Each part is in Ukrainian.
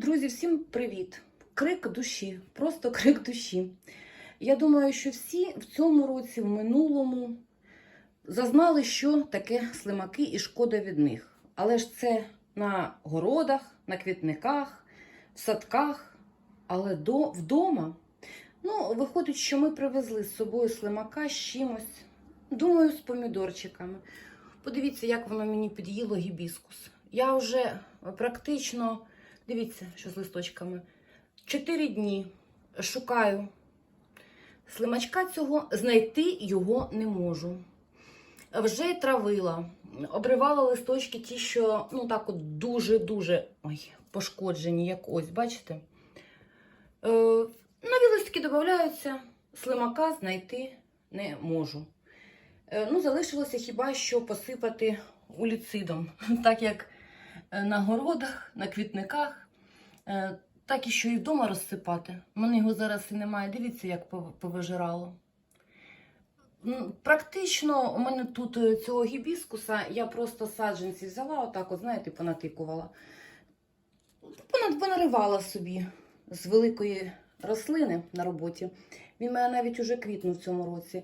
Друзі, всім привіт! Крик душі, просто крик душі. Я думаю, що всі в цьому році, в минулому, зазнали, що таке слимаки і шкода від них. Але ж це на городах, на квітниках, в садках, але до, вдома. Ну, виходить, що ми привезли з собою слимака з чимось. Думаю, з помідорчиками. Подивіться, як воно мені під'їло гібіскус. Я вже практично, дивіться, що з листочками, 4 дні шукаю слимачка цього, знайти його не можу. Вже травила, обривала листочки ті, що ну так от дуже-дуже пошкоджені, як ось, бачите? Е, нові листки додаються, слимака знайти не можу. Е, Ну, залишилося хіба що посипати уліцидом, так як на городах, на квітниках, е, так і що і вдома розсипати. У мене його зараз і немає. Дивіться, як повижирало. Практично у мене тут е, цього гібіскуса я просто саджанці взяла, отак, от, знаєте, понатикувала. Понаривала собі з великої рослини на роботі. Він мене навіть уже квітнув в цьому році.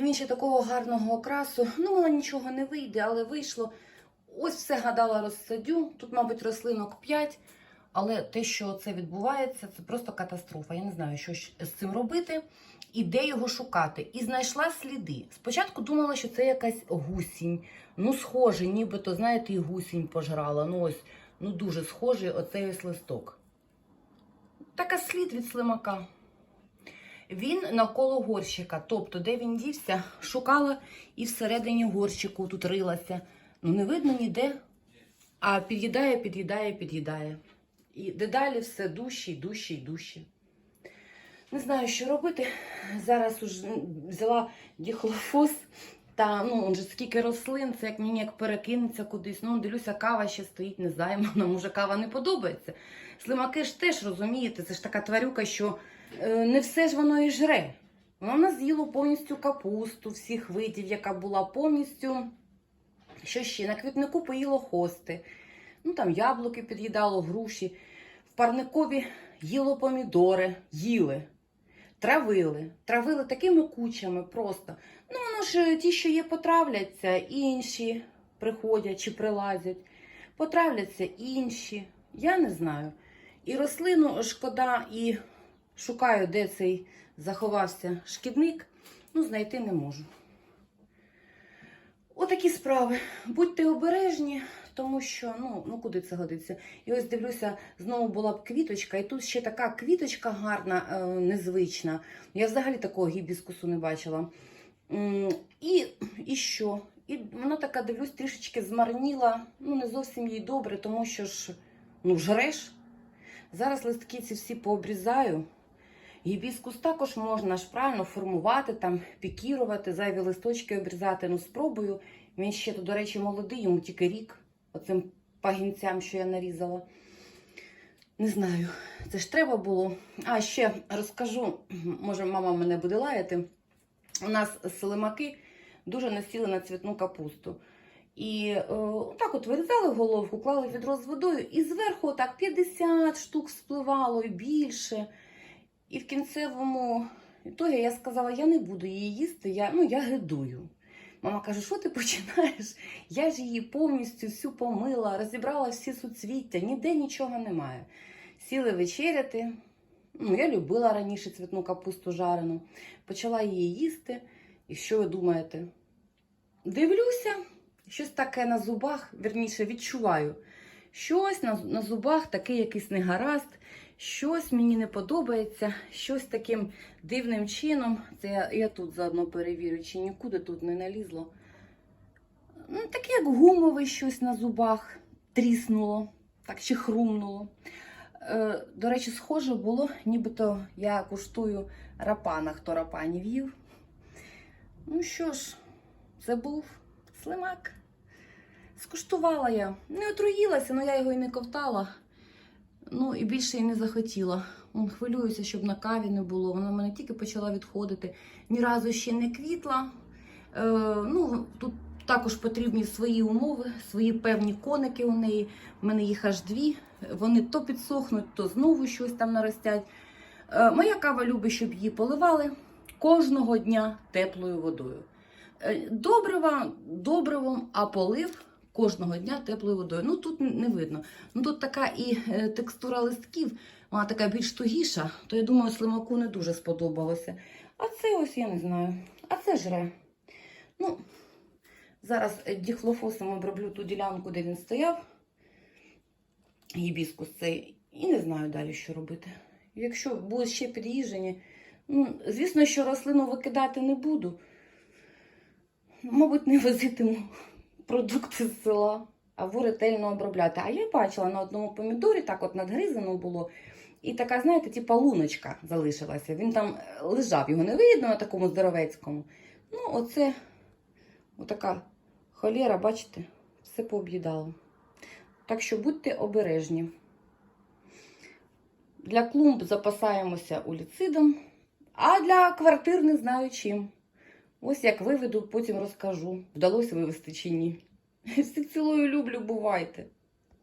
Він ще такого гарного окрасу. Ну, воно нічого не вийде, але вийшло. Ось все гадала розсадю. Тут, мабуть, рослинок 5. Але те, що це відбувається, це просто катастрофа. Я не знаю, що з цим робити і де його шукати. І знайшла сліди. Спочатку думала, що це якась гусінь. Ну, схоже, нібито, знаєте, і гусінь пожрала. Ну, ось, ну дуже схожий оцей ось листок. Така слід від слимака. Він навколо горщика, тобто, де він дівся, шукала і всередині горщику тут рилася. Ну, не видно ніде, а під'їдає, під'їдає, під'їдає. І дедалі все дужче, й дужче, дужче. Не знаю, що робити. Зараз уже взяла діхлофос. Та ну, он же скільки рослин, це як мені як перекинеться кудись. Ну, дивлюся, кава ще стоїть незаймана, може кава не подобається. Слимаки ж теж розумієте, це ж така тварюка, що е, не все ж воно і жре. Воно в нас з'їло повністю капусту всіх видів, яка була повністю. Що ще? На квітнику поїло хости. Ну там яблуки під'їдало, груші. В парникові їло помідори, їли, травили, травили такими кучами просто. Ну, воно ж ті, що є, потравляться, інші приходять чи прилазять. Потравляться інші. Я не знаю. І рослину шкода, і шукаю, де цей заховався шкідник, ну, знайти не можу. Отакі справи. Будьте обережні, тому що ну, ну куди це годиться. І ось дивлюся, знову була б квіточка, і тут ще така квіточка гарна, е, незвична. Я взагалі такого гібіскусу не бачила. І, і що? І вона така, дивлюсь, трішечки змарніла. Ну, не зовсім їй добре, тому що ж ну, жреш. Зараз листки ці всі пообрізаю. Гібіскус також можна ж правильно формувати, там, пікірувати, зайві листочки обрізати. Ну, спробую. Він ще, до речі, молодий, йому тільки рік, оцим пагінцям, що я нарізала. Не знаю, це ж треба було. А ще розкажу, може, мама мене буде лаяти. У нас слимаки дуже насіли на цвітну капусту. І е, так от вирізали головку, клали відро з водою, і зверху так 50 штук спливало і більше. І в кінцевому ітогі я сказала, я не буду її їсти, я, ну, я гидую. Мама каже, що ти починаєш? Я ж її повністю всю помила, розібрала всі суцвіття, ніде нічого немає. Сіли вечеряти. Ну, я любила раніше цвітну капусту жарену. Почала її їсти. І що ви думаєте? Дивлюся, щось таке на зубах, вірніше, відчуваю. Щось на, на зубах такий якийсь негаразд, щось мені не подобається, щось таким дивним чином. Це я, я тут заодно перевірю, чи нікуди тут не налізло. Ну, таке як гумове щось на зубах тріснуло, так чи хрумнуло. Е, до речі, схоже було, нібито я куштую рапана, хто рапанів їв. Ну що ж, це був слимак. Скуштувала я. Не отруїлася, але я його і не ковтала. Ну і більше і не захотіла. Хвилююся, щоб на каві не було. Вона в мене тільки почала відходити. Ні разу ще не квітла. Е, ну, тут також потрібні свої умови, свої певні коники у неї. У мене їх аж дві. Вони то підсохнуть, то знову щось там наростять. Е, Моя кава любить, щоб її поливали кожного дня теплою водою. Е, Добрива добривом, а полив кожного дня теплою водою. Ну тут не видно. Ну тут така і е, текстура листків, вона така більш тугіша, то я думаю, слимаку не дуже сподобалося. А це ось я не знаю. А це жре. Ну, зараз е, діхлофосом оброблю ту ділянку, де він стояв. Гібіскус цей. І не знаю далі, що робити. Якщо будуть ще під'їжджені, ну, звісно, що рослину викидати не буду. Мабуть, не возитиму продукти з села, або ретельно обробляти. А я бачила на одному помідорі, так от надгризано було. І така, знаєте, типа луночка залишилася. Він там е, лежав, його не видно на такому здоровецькому. Ну, оце отака холєра, бачите, все пооб'їдало. Так що будьте обережні. Для клумб запасаємося уліцидом, а для квартир не знаю чим. Ось як виведу, потім розкажу, вдалося вивести чи ні. Всіх цілою люблю, бувайте.